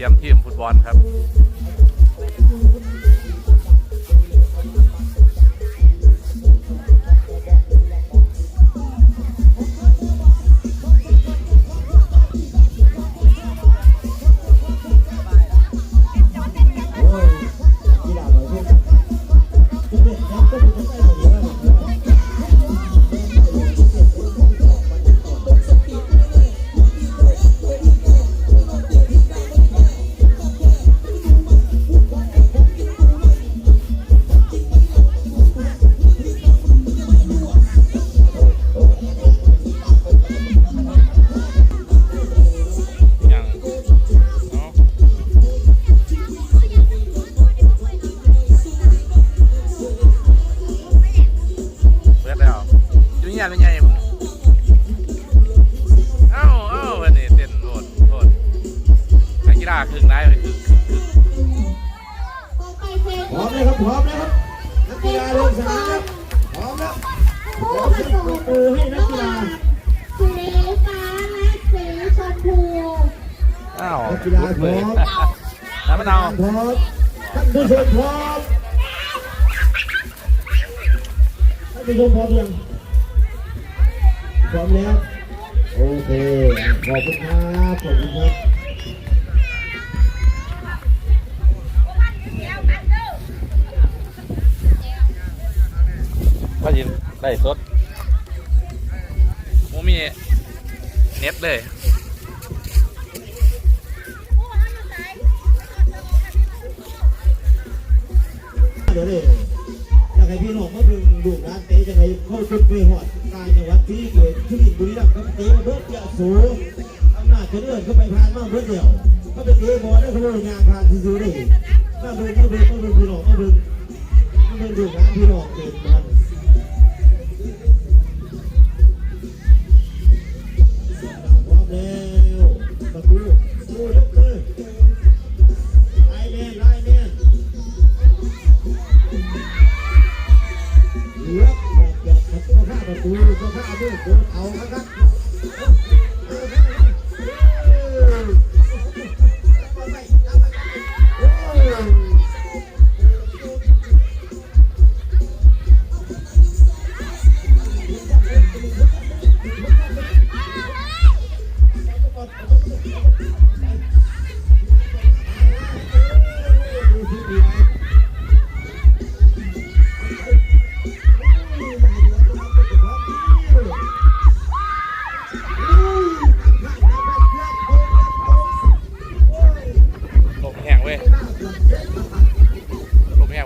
รียมทีมฟุตบอลครับาวนักกีฬาพร้อมน้ำมะนาวพร้อมท่านผู้ชมพร้อมท่านผู้ชมพร้อมยังพร้อมแล้วโอเคขอบคุณครับขอบคุณครับก็ยินได้สดโมมีเน็ตเลย เดี๋ยวเลยอยากให้พี่น้องมาดูดูร้านเตะจังไงเข้าชุดไปหอดกายจังหวัดที่เกิดที่บุรีรัมย์กับเต้มาเบิดเดียวสูงอำนาจจะเลื่อนเข้าไปผ่านมาเบิดเดียวก็เป็นเตะบอลได้เขาเลยงานผ่านที่สูได้มาดูมาดูมาดูพี่น้องมาดูมาดูร้านพี่น้องเตะบอ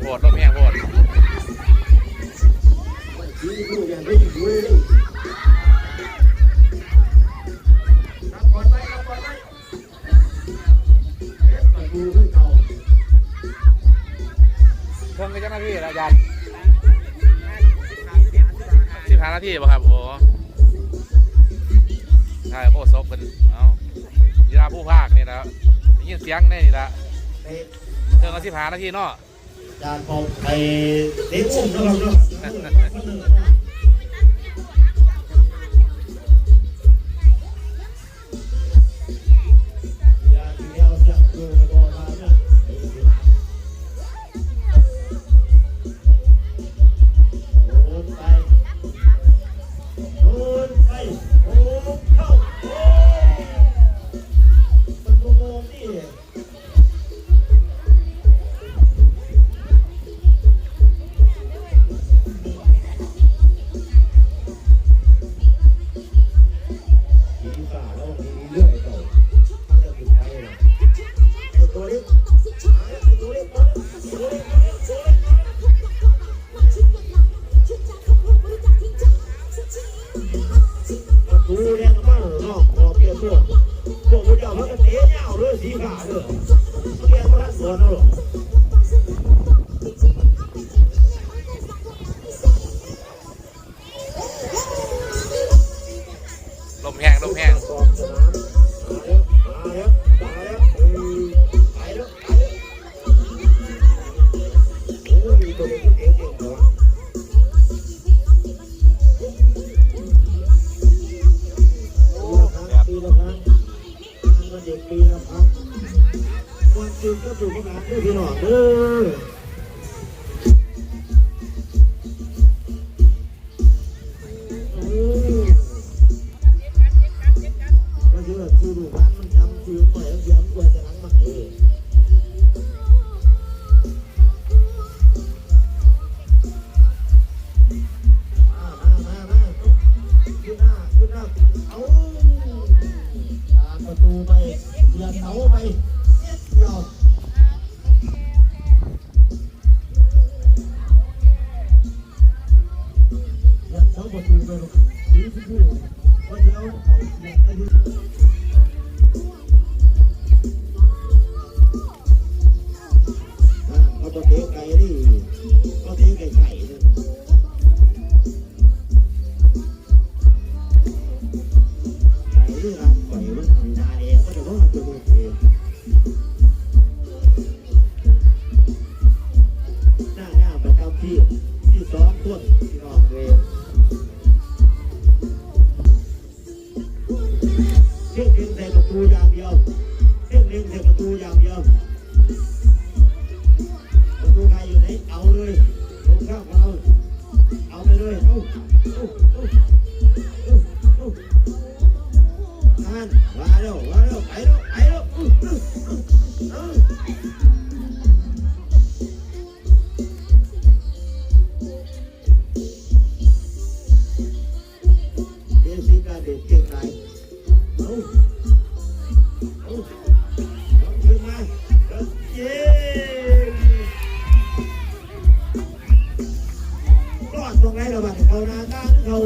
โพดลมแห้งโพดเครื่องก็จะหน้าที่แล้วอาจารย์สิบห้านาทีป่ะครับโอ้ใช่โอ้ซบเป็นเอ้ายีราผู้ภาคนี่แล้วได้ยินเสียงแน่นี่ละเครื่องก็สิบห้านาทีเนาะ จานพอไปเด็กอุ้มนะครับเนาะ เด็กปีนะครับวันจึงก็ถูกระดาษด้วยพี่น้องเด้อ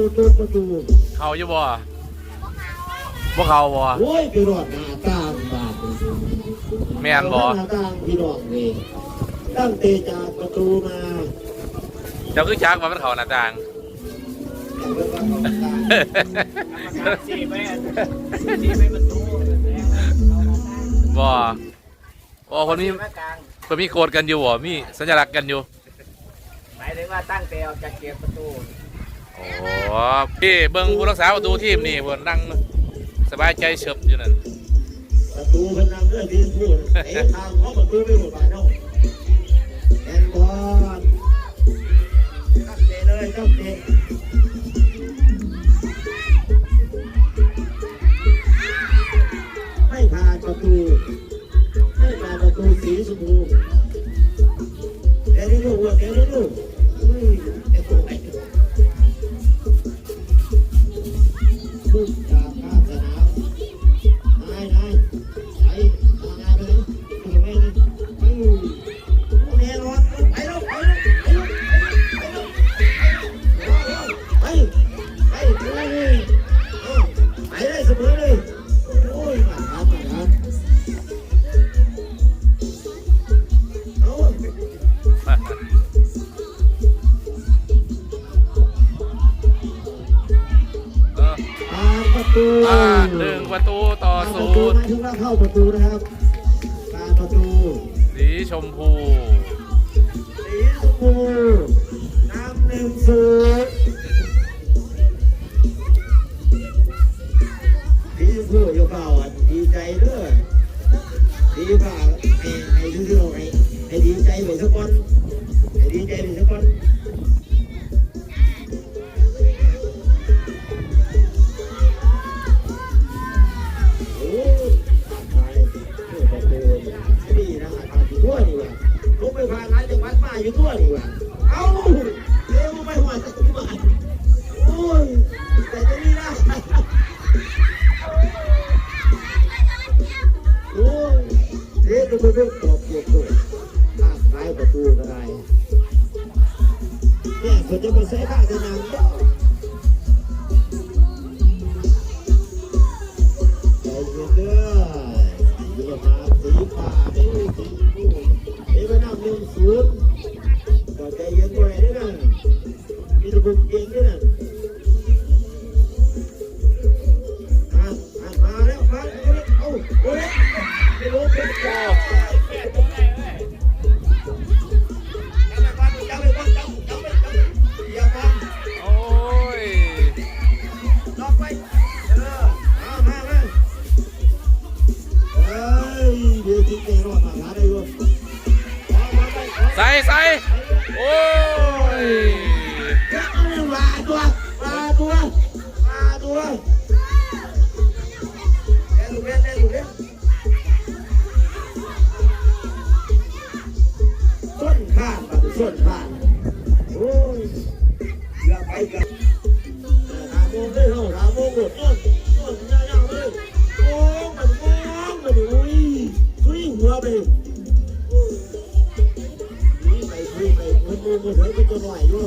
เขาตัวประตูเขาอยู่บ่บ่เขาบ่โอ้ยไปรอดหน้าต่างบาดแม่นบ่หน้าต่างพี่น้องนี่ตั้งเตะจากประตูมาเจ้าคือจักว่ามันเขาหน้าต่างแต่เรื่องว่าเขาหน้าต่างสี่แม่สี่แม่ประตูบ่โอ้คนมีแม่กลางคนมีโกดกันอยู่บ่มีสัญลักษณ์กันอยู่หมายถึงว่าตั้งแต่ออกจากเกียร์ประตู โอ้พี่เบิ่งผู้รักษาประตูทีมนี่เพิ่นนั่งสบายใจเฉบอยู่นั่นประตูพนังเรื่องที่พูดทางเขาประตูไม่หมดบาดเนาะแอนบอลตั้งเตะเลยตั้งเตะไม่ผ่าประตูไม่ผ่าประตูสีชมพูเดี๋ยวนี้ลูกเดี๋ยวนี้ลูก เด็กก็ไปเรื่องตบเกี่ยวกับข้างซ้ายประตูก็ได้เนี่ยเขาจะไปใช้ข้างสนามเจ้าใจเย็นเด้อสีฟ้าสีฟ้าเอ้ยสีฟูเอ้ยมานั่งหนึ่งศูนย์ก็ใจเย็นด้วยด้วยนะมีตะบุกเก่งด้วยนะอะอะมาแล้วมาแล้วเอาโอ้ย ไม่รู้ คุยหัวไปคุยไปคุยไปมันมือมือเถอะเป็นตัวหน่อยอยู่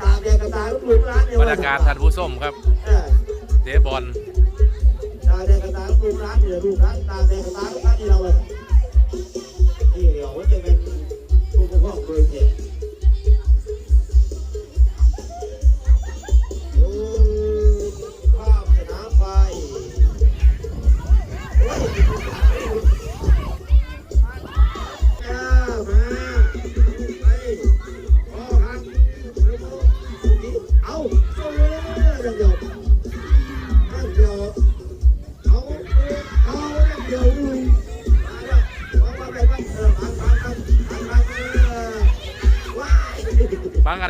ตาแดงกับตาลูกร้านเนี่ยบรรยากาศท่านผู้ชมครับเออเตะบอลตาแดงกับตาลูกร้านเนี่ยลูกร้านตาแดงกับตาลูกร้านที่เราเลยนี่เดี๋ยวว่าจะเป็นผู้ปกครองโดยเฉพ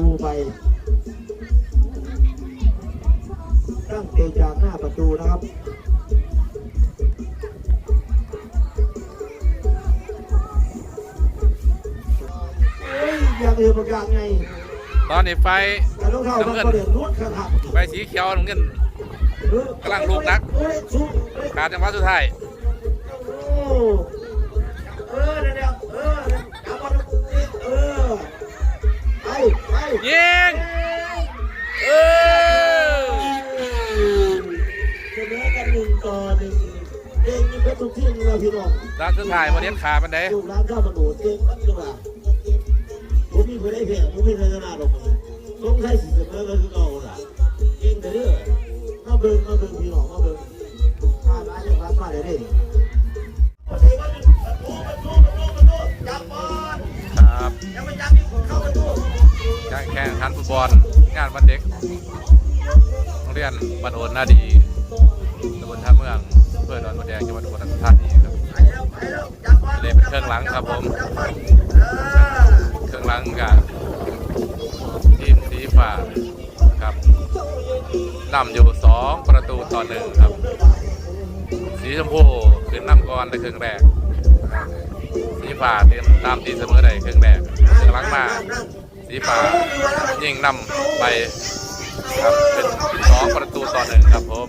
ตูไป ตั้งเตะจากหน้าประตูนะครับเฮ้ยอย่างอื่นบางอย่างไงตอนนี้ไฟแต่ต้องเข้าต้องประเด็นนวดขนาดไฟสีเขียวน้ำเงินกำลังลูกนักเฮ้ยสู้เฮ้ยขาดจังหวะสุดท้าย ยิงเออเสมอกันหนึ่งต่อหนึ่งเก่งนี่เป็นทุกที่เลยพี่น้องด้านสุดท้ายวันนี้ขามันได้ลูกร้านข้าวมันโดดเก่งมันจังหวะผมมีคนได้เพียงผมมีพัฒนาลงมาต้องใช้สิเสมอก็คือเอาล่ะเก่งแต่เด้อมาเบิ่งมาเบิ่งพี่น้องมาเบิ่งมาร้านยังร้านมาได้เด้ งขันฟุตบอลงานวันเด็กโรงเรียนบ้านโอนนาดีตำบลท่าเมืองอำเพื่อดอนบัวแดงจังหวัดอุบลราชธานีครับเลยเป็นเครื่องหลังครับผมเครื่องหลังกับทีมสีฟ้าครับนำอยู่สองประตูต่อหนึ่งครับ สีชมพูขึ้นนำก่อนในครึ่องแรกสีฟ้าเตรียมตามตีเสมอได้ครึ่องแรกครึ่องหลังมา สีฟ้ายิงนำไปครับเป็นสองประตูต่อหนึ่งครับผม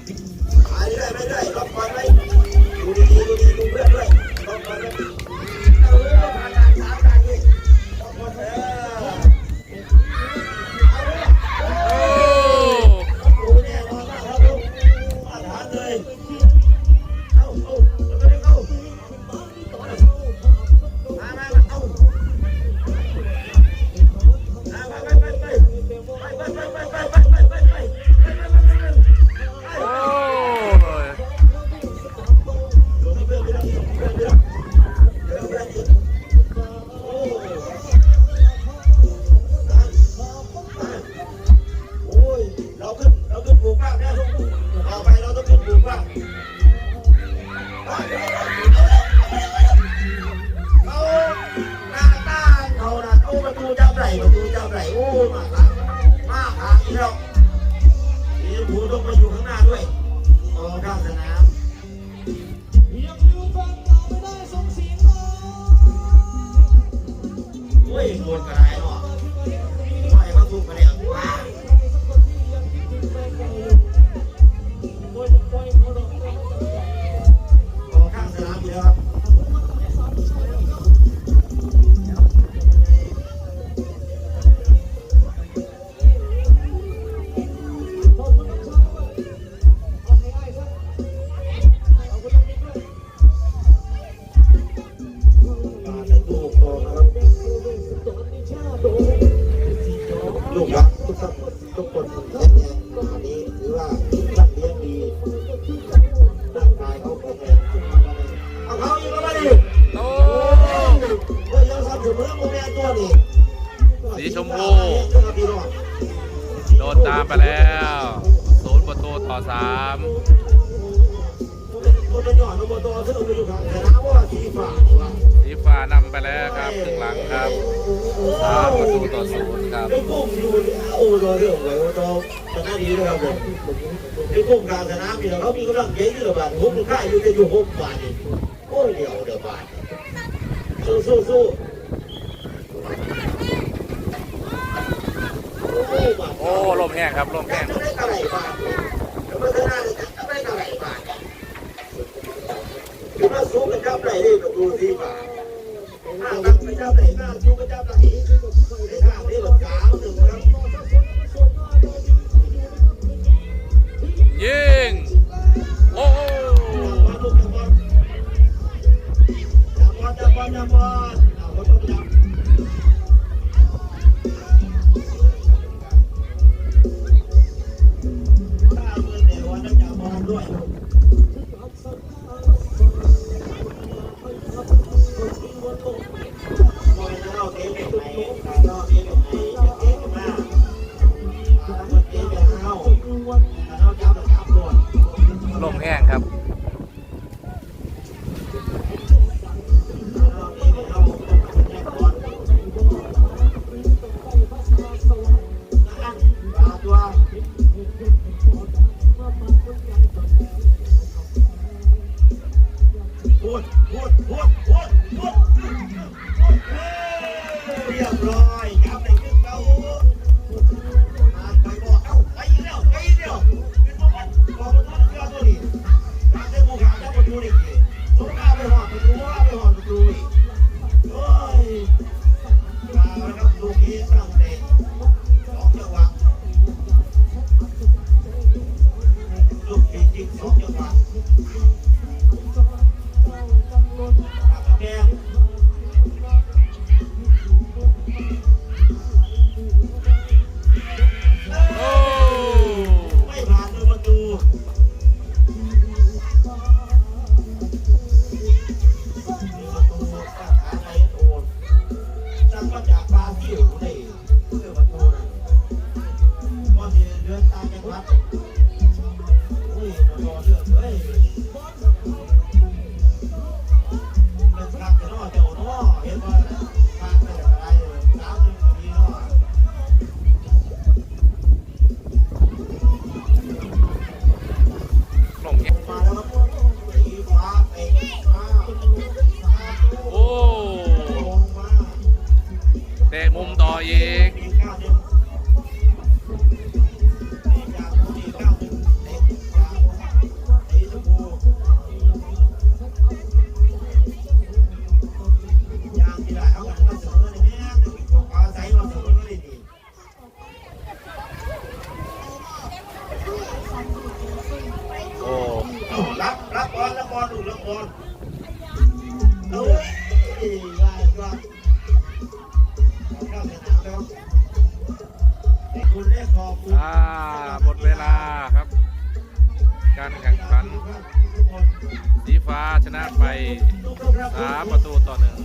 ศูครับก้งอยู่โอ้โหเรื่องของเราเานะดีนะครับผมลูกกุ้งกลางสนามนี่เขามีกำลังเยอะที่ระบาดผมลูกค้าอยู่จะอยู่หกบาทนี่โอ้เดี๋ยวเดี๋บาทสู้สู้โอ้ลมแห้งครับลมแห้งไม่ได้ไราล้ว่าไม่กระไรบาทคือว่าสู้กันกับไรได้กับดูสิบาท Yeah. Oh. เตะมุมต่ออีก การแข่งขัน สีฟ้าชนะไป 3 ประตูต่อหนึ่ง